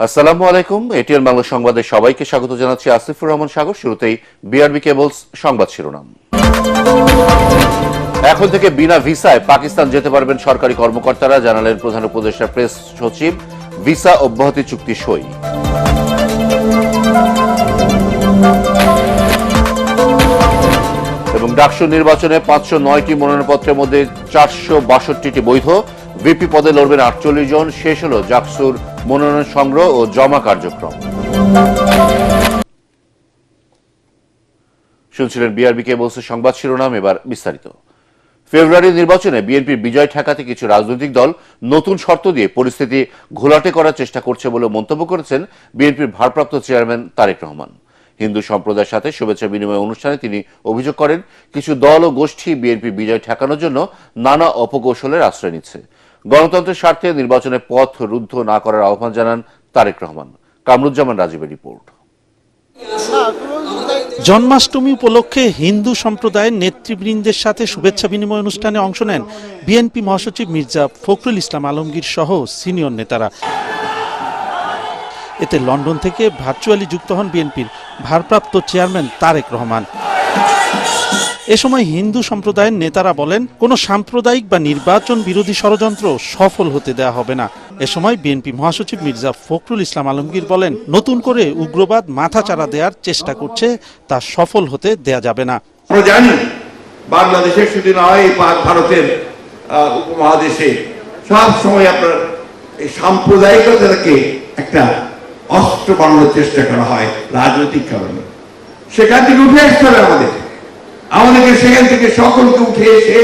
আসসালামু আলাইকুম এটিএন বাংলা সংবাদে সবাইকে স্বাগত জানাচ্ছি আসিফুর রহমান সাগর। শুরুতেই বিআরবি কেবলস সংবাদ শিরোনাম। এখন থেকে বিনা ভিসায় পাকিস্তান যেতে পারবেন সরকারি কর্মকর্তারা, জানালেন প্রধান উপদেষ্টা প্রেস সচিব। ভিসা অব্যাহতি চুক্তি সই। ডাকসু নির্বাচনে পাঁচশো নয়টি মনোনয়নপত্রের মধ্যে চারশো বাষট্টিটি বৈধ। ভিপি পদে লড়বেন আটচল্লিশ জন। শেষ হল জাকসুর মনোনয়ন সংগ্রহ ও জমা কার্যক্রম। শুনছিলেন বিআরবি কেবলসের সংবাদ শিরোনাম, এবার বিস্তারিত। ফেব্রুয়ারি নির্বাচনে বিএনপির বিজয় ঠেকাতে কিছু রাজনৈতিক দল নতুন শর্ত দিয়ে পরিস্থিতি ঘোলাটে করার চেষ্টা করছে বলে মন্তব্য করেছেন বিএনপির ভারপ্রাপ্ত চেয়ারম্যান তারেক রহমান। হিন্দু সম্প্রদায়ের সাথে শুভেচ্ছা বিনিময় অনুষ্ঠানে তিনি অভিযোগ করেন, কিছু দল ও গোষ্ঠী বিএনপি বিজয় ঠেকানোর জন্য নানা অপকৌশলের আশ্রয় নিচ্ছে। গণতন্ত্রের স্বার্থে নির্বাচনে পথ রুদ্ধ না করার আহ্বান জানান তারেক রহমান। কামরুজ্জামান রাজীবের রিপোর্ট। জন্মাষ্টমী উপলক্ষে হিন্দু সম্প্রদায়ের নেতৃবৃন্দের সাথে শুভেচ্ছা বিনিময় অনুষ্ঠানে অংশ নেন বিএনপি মহাসচিব মির্জা ফখরুল ইসলাম আলমগীর সহ সিনিয়র নেতারা। এতে লন্ডন থেকে ভার্চুয়ালি যুক্ত হন বিএনপির ভারপ্রাপ্ত চেয়ারম্যান তারেক রহমান। এ সময় হিন্দু সম্প্রদায়ের নেতারা বলেন, কোনো সাম্প্রদায়িক বা নির্বাচন বিরোধী ষড়যন্ত্র সফল হতে দেয়া হবে না। এ সময় বিএনপি মহাসচিব মির্জা ফখরুল ইসলাম আলমগীর বলেন, নতুন করে উগ্রবাদ মাথাচাড়া দেওয়ার চেষ্টা করছে, তা সফল হতে দেয়া যাবে না। জানি বাংলাদেশের শুধু নয় ভারতের উপমহাদেশে সব সময় আপনার সাম্প্রদায়িকতাকে একটা অস্ত্র বানানোর চেষ্টা করা হয় রাজনৈতিক কারণে। সেখান থেকে উঠে আসতে হবে আমাদের। আমাদেরকে সেখান থেকে সকলকে উঠে এসে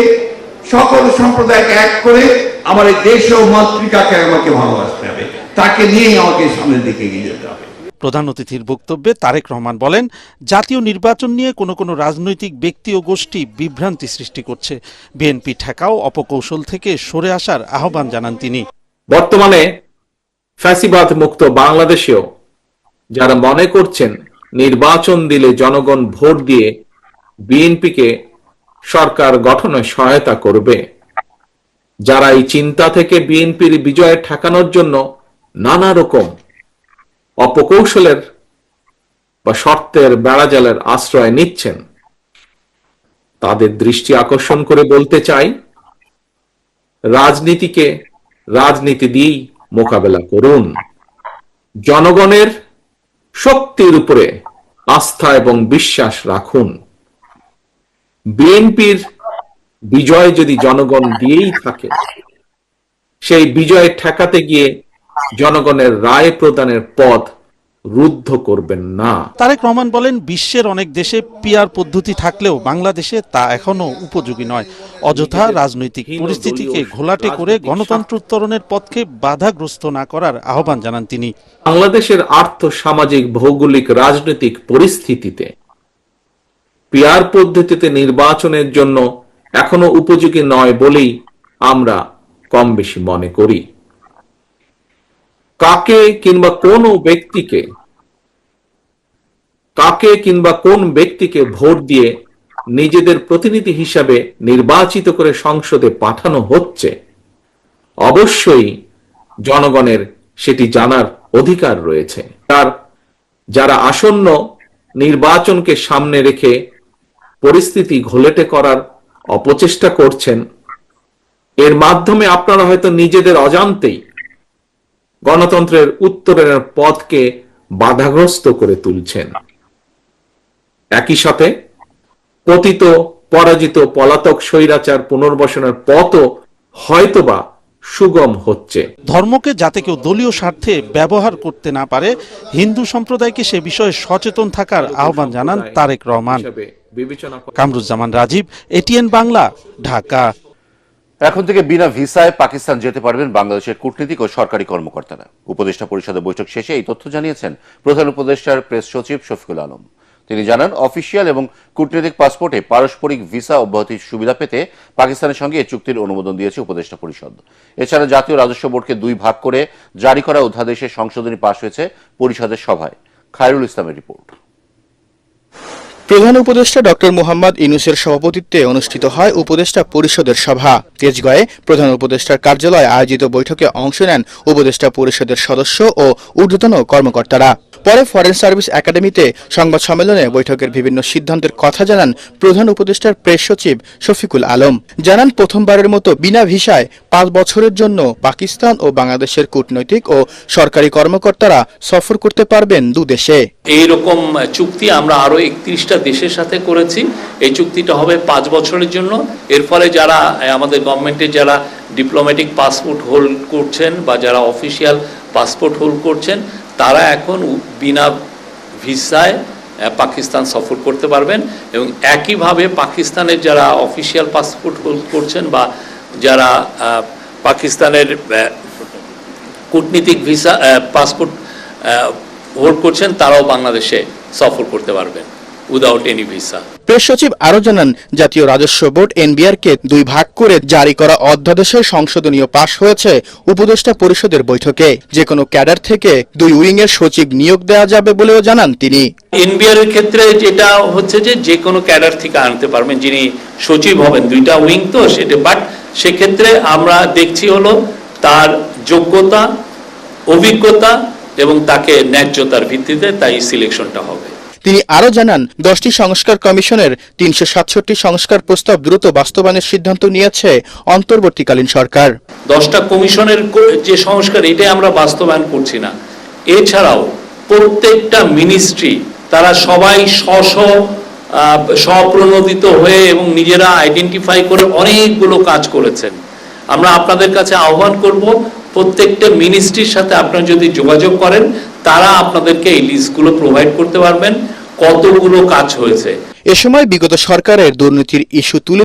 সকল সম্প্রদায়কে এক করে আমার এই দেশ ও মাতৃকাকে আমাকে ভালোবাসতে হবে। তাকে নিয়েই আমাকে সামনের দিকে এগিয়ে যেতে হবে। প্রধান অতিথির বক্তব্যে তারেক রহমান বলেন জাতীয় নির্বাচন নিয়ে কোনো কোনো রাজনৈতিক ব্যক্তি ও গোষ্ঠী বিভ্রান্তি সৃষ্টি করছে। বিএনপি ঠেকাও অপকৌশল থেকে সরে আসার আহ্বান জানান তিনি। বর্তমানে ফ্যাসিবাদ মুক্ত বাংলাদেশেও যারা মনে করছেন নির্বাচন দিলে জনগণ ভোট দিয়ে বিএনপিকে সরকার গঠনে সহায়তা করবে, যারা এই চিন্তা থেকে বিএনপির বিজয় ঠেকানোর জন্য নানা রকম অপকৌশলের বা শর্তের বেড়াজালের আশ্রয় নিচ্ছেন, তাদের দৃষ্টি আকর্ষণ করে বলতে চাই, রাজনীতিকে রাজনীতি দিয়েই মোকাবেলা করুন। জনগণের শক্তির উপরে আস্থা এবং বিশ্বাস রাখুন। বিএনপির বিজয় যদি জনগণ দিয়েই থাকে, সেই বিজয় ঠেকাতে গিয়ে জনগণের রায় প্রদানের পথ রুদ্ধ করবেন না। তারেক রহমান বলেন বিশ্বের অনেক দেশে পিয়ার পদ্ধতি থাকলেও বাংলাদেশে তা এখনও উপযোগী নয়। অযথা রাজনৈতিক পরিস্থিতিকে ঘোলাটে করে গণতন্ত্র উত্তরণের পথকে বাধাগ্রস্ত না করার আহ্বান জানান তিনি। বাংলাদেশের আর্থ সামাজিক ভৌগোলিক রাজনৈতিক পরিস্থিতিতে পিয়ার পদ্ধতিতে নির্বাচনের জন্য এখনও উপযোগী নয় বলেই আমরা কম বেশি মনে করি। কাকে কিংবা কোন ব্যক্তিকে, কাকে কিংবা কোন ব্যক্তিকে ভোট দিয়ে নিজেদের প্রতিনিধি হিসাবে নির্বাচিত করে সংসদে পাঠানো হচ্ছে, অবশ্যই জনগণের সেটি জানার অধিকার রয়েছে। তার যারা আসন্ন নির্বাচনকে সামনে রেখে পরিস্থিতি ঘোলেটে করার অপচেষ্টা করছেন, এর মাধ্যমে আপনারা হয়তো নিজেদের অজান্তেই গণতন্ত্রের উত্তরের পথকে বাধাগ্রস্ত করে তুলছেন। একই সাথে পতিত পরাজিত পলাতক স্বৈরাচার পুনর্বাসনের পথও হয়তোবা সুগম হচ্ছে। ধর্মকে যাতে কেউ দলীয় স্বার্থে ব্যবহার করতে না পারে হিন্দু সম্প্রদায়কে সে বিষয়ে সচেতন থাকার আহ্বান জানান তারেক রহমান। কামরুজ্জামান রাজীব এটিএন বাংলা ঢাকা। এখন থেকে বিনা ভিসায় পাকিস্তান যেতে পারবেন বাংলাদেশের কূটনীতিক ও সরকারি কর্মকর্তারা। উপদেষ্টা পরিষদের বৈঠক শেষে এই তথ্য জানিয়েছেন প্রধান উপদেষ্টার প্রেস সচিব শফিকুল আলম। তিনি জানান, অফিসিয়াল এবং কূটনৈতিক পাসপোর্টে পারস্পরিক ভিসা অব্যাহতির সুবিধা পেতে পাকিস্তানের সঙ্গে এই চুক্তির অনুমোদন দিয়েছে উপদেষ্টা পরিষদ। এছাড়া জাতীয় রাজস্ব বোর্ডকে দুই ভাগ করে জারি করা অধ্যাদেশের সংশোধনী পাশ হয়েছে পরিষদের সভায়। খায়রুল ইসলামের রিপোর্ট। প্রধান উপদেষ্টা ডক্টর মোহাম্মদ ইনুসের সভাপতিত্বে অনুষ্ঠিত হয় উপদেষ্টা পরিষদের সভা। তেজগাঁয়ে প্রধান উপদেষ্টার কার্যালয়ে আয়োজিত বৈঠকে অংশ নেন উপদেষ্টা পরিষদের সদস্য ও ঊর্ধ্বতন কর্মকর্তারা। পরে ফরেন সার্ভিস একাডেমিতে সংবাদ সম্মেলনে বৈঠকের বিভিন্ন সিদ্ধান্তের কথা জানান প্রধান উপদেষ্টার প্রেস সচিব শফিকুল আলম। জানান, প্রথমবারের মতো বিনা ভিসায় পাঁচ বছরের জন্য পাকিস্তান ও বাংলাদেশের কূটনৈতিক ও সরকারি কর্মকর্তারা সফর করতে পারবেন দুদেশে এইরকম চুক্তি আমরা আরও একত্রিশটা দেশের সাথে করেছি। এই চুক্তিটা হবে পাঁচ বছরের জন্য। এর ফলে যারা আমাদের গভর্নমেন্টের যারা ডিপ্লোম্যাটিক পাসপোর্ট হোল্ড করছেন বা যারা অফিসিয়াল পাসপোর্ট হোল্ড করছেন তারা এখন বিনা ভিসায় পাকিস্তান সফর করতে পারবেন এবং একইভাবে পাকিস্তানের যারা অফিসিয়াল পাসপোর্ট হোল্ড করছেন বা যারা পাকিস্তানের কূটনীতিক ভিসা পাসপোর্ট হোল্ড করছেন, তারাও বাংলাদেশে সফর করতে পারবেন। উইদাউট এনি ভিসা প্রেস সচিব আরও জানান জাতীয় রাজস্ব বোর্ড এনবিআরকে দুই ভাগ করে জারি করা অধ্যাদেশের সংশোধনীয় পাশ হয়েছে উপদেষ্টা পরিষদের বৈঠকে। যে কোনো ক্যাডার থেকে দুই উইং এর সচিব নিয়োগ দেওয়া যাবে বলেও জানান তিনি। এনবিআর এর ক্ষেত্রে যেটা হচ্ছে যে যে কোনো ক্যাডার থেকে আনতে পারবেন যিনি সচিব হবেন দুইটা উইং তো সেটা বাট সেক্ষেত্রে আমরা দেখছি হলো তার যোগ্যতা অভিজ্ঞতা এবং তাকে ন্যায্যতার ভিত্তিতে তাই সিলেকশনটা হবে। তিনি আরও জানান, দশটি সংস্কার কমিশনের তিনশো সাতষট্টি সংস্কার প্রস্তাব দ্রুত বাস্তবায়নের সিদ্ধান্ত নিয়েছে অন্তর্বর্তীকালীন সরকার। দশটা কমিশনের যে সংস্কার, এটাই আমরা বাস্তবায়ন করছি না। এছাড়াও প্রত্যেকটা মিনিস্ট্রি, তারা সবাই স্ব স্বপ্রণোদিত হয়ে এবং নিজেরা আইডেন্টিফাই করে অনেকগুলো কাজ করেছেন। আমরা আপনাদের কাছে আহ্বান করব, প্রত্যেকটা মিনিস্ট্রির সাথে আপনারা যদি যোগাযোগ করেন তারা আপনাদেরকে এই লিস্টগুলো প্রোভাইড করতে পারবেন। কতগুলো কাজ হয়েছে? এ সময় বিগত সরকারের দুর্নীতির ইস্যু তুলে